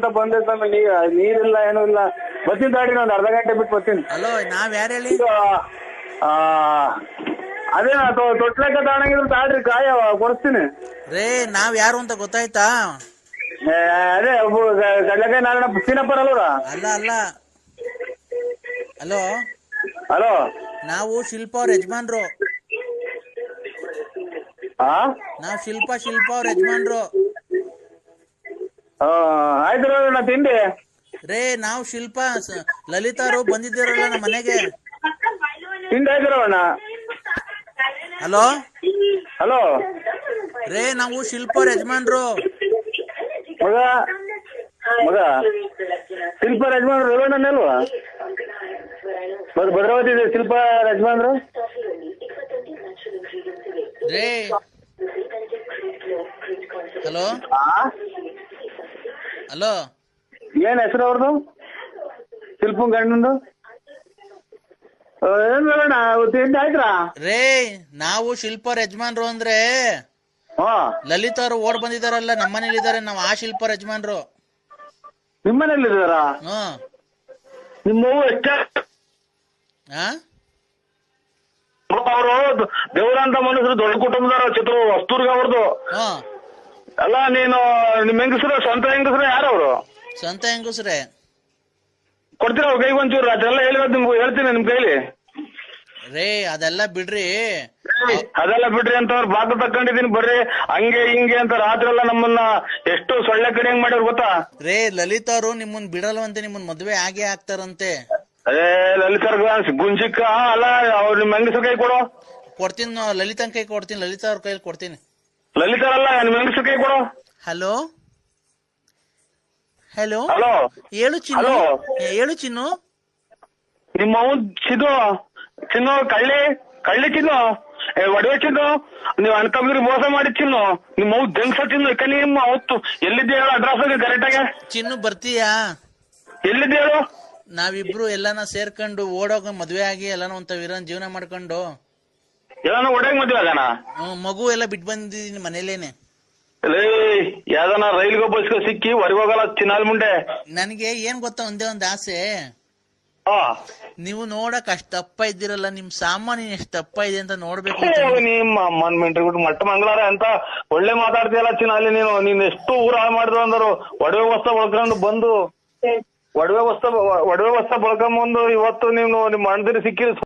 ಅಂತ ಬಂದೆ ಸ್ವಾಮಿ. ನೀ ನೀರಿಲ್ಲ ಏನೂ ಇಲ್ಲ. ಬರ್ತೀನಿ ತಾಡಿ ಒಂದು ಅರ್ಧ ಗಂಟೆ ಬಿಟ್ಟು ಬರ್ತೀನಿ. ಹಲೋ ನಾವ್ ಯಾರು ಹೇಳಿ? ಇದು ಆ, ಅದೇ ತೊಟ್ಲಕ್ಕ ತಗೊಂಡಂಗಿದ್ರೆ ತಾಳ್ರಿ ಕಾಯ ಕೊಡಿಸ್ತೀನಿ. ರೇ ನಾವ್ ಯಾರು ಅಂತ ಗೊತ್ತಾಯ್ತಾ? ಏ, ಅದೇ ಕಡ್ಲೆಕಾಯಿ ನಾರಾಯಣ ಅಲ್ವರ? ಅಲ್ಲ ಅಲ್ಲ. Hello hello? ನಾವು ಶಿಲ್ಪ ಅವ್ರ ಯಜಮಾನ್ರು. ಹಾ ನಾವ್ ಶಿಲ್ಪ ಶಿಲ್ಪ ಅವ್ರ ಯಜಮಾನ್ರು. ಆಯ್ತು ನಾ ತಿಂಡಿ. ರೇ ನಾವು ಶಿಲ್ಪ ಸ- ಲಲಿತಾರು ಬಂದಿದ್ದೀರಲ್ಲ ನಮ್ಮ ಮನೆಗೆ. ತಿಂಡಿ ಆಯ್ತು ಹಲೋ? ಹಲೋ? ರೇ ನಾವು ಶಿಲ್ಪ ಅವ್ರ ಯಜಮಾನ್ರು. ಮಗ? ಮಗ? ಶಿಲ್ಪ ಯಜಮಾನ್ರು ರೇವಣ್ಣನೇ ಅಲ್ವಾ? ಭದ್- ಭದ್ರಾವತಿ ಇದೆ ಶಿಲ್ಪ ಯಜಮಾನ್ರು? ರೇ. ಹಲೋ? ಆ ಹಲೋ. ಏನ್ ಹೆಸರು ಅವ್ರದ್ದು ಶಿಲ್ಪು ಗಂಡಂದು ಏನ್ ಹೇಳಣ್ಣ ತಿಂಡಿ ಆಯ್ತಾ ರೇ ನಾವು ಶಿಲ್ಪರ್ ಯಜಮಾನ್ರು ಅಂದ್ರೆ ಹಾ. ಅವರು ಅವ್ರು ಓಡ್ ಬಂದಿದಾರಲ್ಲ ನಮ್ಮ ಮನೇಲಿ ಇದಾರೆ ನಾವು ಆ ಶಿಲ್ಪರ್ ಯಜಮಾನ್ರು. ನಿಮ್ಮನೇಲಿ ಇದಾರ ಹ್ಮ್ ನಿಮ್ಮ ಅವ್ವ ಎಷ್ಟ ಆ? ಅವರು ದೇವರಂತ ಮನುಷ್ಯರು ದೊಡ್ಡ ಕುಟುಂಬದವ್ರ ಚಿತ್ರ ವಸ್ತೂರ್ಗ ಅವ್ರದ್ದು ಹ್ಮ್ ಅಲ್ಲ ನೀನು ನಿಮ್ ಹೆಂಗಸರು ಸ್ವಂತ ಹೆಂಗಸರು ಯಾರವ್ರು ಸ್ವಂತ ಹೆಂಗಸ್ರೆ. ಕೊಡ್ತೀರಾ ಅವ್ರ ಕೈಗೆ ಒಂಚೂರು? ಅದೆಲ್ಲ ಹೇಳಿರೋದು ನಿಮ್ಗೆ ಹೇಳ್ತೀನಿ ನಿಮ್ ಕೈಲಿ. ರೇ ಅದೆಲ್ಲ ಬಿಡ್ರಿ. ಅದೆಲ್ಲ ಬಿಡ್ರಿ ಅಂತ ಅವ್ರ ಬಾಗಿಲು ತಕೊಂಡಿದೀನಿ ಬರ್ರಿ. ಹಂಗೆ ಹಿಂಗೆ ಅಂತ ರಾತ್ರಿ ಎಲ್ಲ ನಮ್ಮನ್ನ ಎಷ್ಟು ಸೊಳ್ಳೆ ಕಡೆ ಹೆಂಗ್ ಮಾಡ್ಯಾರ ಗೊತ್ತಾ? ರೇ ಲಲಿತಾ ಅವರು ನಿಮ್ಮನ್ ಬಿಡಲ್ವಂತೆ ನಿಮ್ಮನ್ ಮದ್ವೆ ಆಗೇ ಆಗ್ತಾರಂತೆ. ಅದೇ ಲಲಿತ ಗುಂಜಿಕ್ಕ? ಅಲ್ಲ ಅವ್ರು ನಿಮ್ ಹೆಂಗಸ ಕೈ ಕೊಡು. ಕೊಡ್ತೀನಿ ಲಲಿತನ್ ಕೈ ಕೊಡ್ತೀನಿ ಲಲಿತಾ ಅವ್ರ ಕೈಲಿ ಕೊಡ್ತೀನಿ. ಲಲಿತರಲ್ಲ ನಿಮ್ ಕೊಡು. ಹಲೋ ಹಲೋ ಹಲೋ ಹೇಳು ಚಿನ್ನು. ಹಲೋ. ಹೇಳು ಚಿನ್ನು. ನಿಮ್ಮ ಅವನ್ ಚಿನ್ನು ಚಿನ್ನು ಕಳ್ಳಿ ಕಳ್ಳಿ ಚಿನ್ನು. ಏ ಒಡವೆ ಚಿನ್ನು. ನೀವು ಅನ್ಕಂಬ್ರಿ ಮೋಸ ಮಾಡಿ ಚಿನ್ನು. ನಿಮ್ಮ ಅವ್ ಜಂಗ್ಸ ಚಿನ್ನು. ನಿಮ್ಮ ಅವತ್ತು ಎಲ್ಲಿದ್ದೆ ಹೇಳು ಅಡ್ರೆಸ್ ಕರೆಕ್ಟ್ ಆಗಿ. ಚಿನ್ನು ಬರ್ತೀಯಾ? ಎಲ್ಲಿದ್ದೆ ಹೇಳು. ನಾವಿಬ್ರು ಎಲ್ಲಾನ ಸೇರ್ಕೊಂಡು ಓಡೋಗ ಮದ್ವೆ ಆಗಿ ಎಲ್ಲಾನ ಒಂತ ವೀರನ್ ಜೀವನ ಮಾಡ್ಕೊಂಡು. ಎಲ್ಲಾನು ಒಡೆಗ್ ಮದ್ವೆ ಆಗಣ ಹ್ಮ್, ಮಗು ಎಲ್ಲ ಬಿಟ್ ಬಂದಿದೀನಿ ಮನೇಲೇನೆ. ಲೇ ಯಾವ್ದನ ರೈಲ್ಗೋ ಬಸ್ಗೋ ಸಿಕ್ಕಿ ಹೊರಗೆ ಹೋಗಲ್ಲ ಚಿನ್ನಾಲ್ ಮುಂಡೆ? ನನಗೆ ಏನ್ ಗೊತ್ತಾ ಒಂದೇ ಒಂದ್ ಆಸೆ? ಹಾ. ನೀವು ನೋಡಕ್ ಅಷ್ಟ್ ದಪ್ಪ ಇದ್ದೀರಲ್ಲ ನಿಮ್ ಸಾಮಾನ್ಯ ಎಷ್ಟ್ ದಪ್ಪ ಇದೆ ಅಂತ ನೋಡ್ಬೇಕು ಅಂತ ನಿಮ್ಮ ಅಮ್ಮನ್ ಮೆಂಟ್ರಿ ಬಿಟ್ಟು ಮಟ್ಟ ಮಂಗಳಾರ ಅಂತ ಒಳ್ಳೆ ಮಾತಾಡ್ತೀಯಲ್ಲ ಚಿನ್ನಾಲಿ ನೀನು? ನೀನ್ ಎಷ್ಟು ಊರ ಹಾಳು ಮಾಡಿದ್ರು ಅಂದರು? ಒಡವೆ ವಸ್ತ ಬಳ್ಕೊಂಡು ಬಂದು? ಒಡವೆ ವಸ್ತ ಒಡವೆ ವಸ್ತ ಬಳ್ಕೊಂಬಂದು ಇವತ್ತು ನೀವು ನಿಮ್ಮ ಅಣ್ಣದಿರಿ ಸಿಕ್ಕಿರಿ